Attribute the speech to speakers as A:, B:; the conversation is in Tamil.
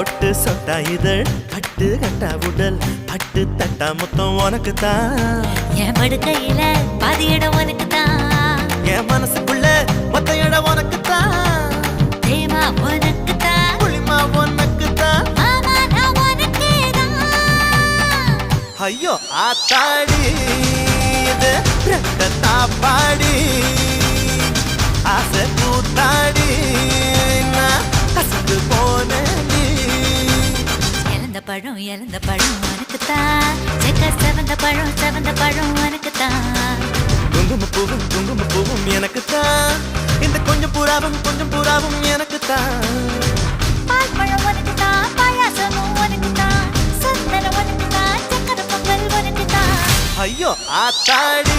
A: தொட்டா இதழ் பட்டு கட்டா உடல் பட்டு தட்டா மொத்தம் உனக்கு தான்
B: என் படுக்கையில பாதி இடம் உனக்கு தான்
A: என் மனசுக்குள்ள மொத்த இடம் உனக்கு தான்
B: தேமா உனக்கு தான்
A: புளிமா உனக்கு தான் ஐயோ ஆத்தாடி இது ரெட்ட தாப்பாடி.
B: பழம் இறந்த பழம் உனக்கு தான் செக்க செவந்த பழம் செவந்த பழம் உனக்கு தான்
A: குங்கும பூவும் குங்கும பூவும் எனக்கு தான் இந்த கொஞ்சம் புறாவும் கொஞ்சம் புறாவும் எனக்கு தான்
B: பால் பழம் உனக்கு தான் பாயாசமும் உனக்கு தான் சந்தனம் உனக்கு தான் சக்கரை பொங்கல் உனக்கு தான்
A: ஐயோ ஆத்தாடி.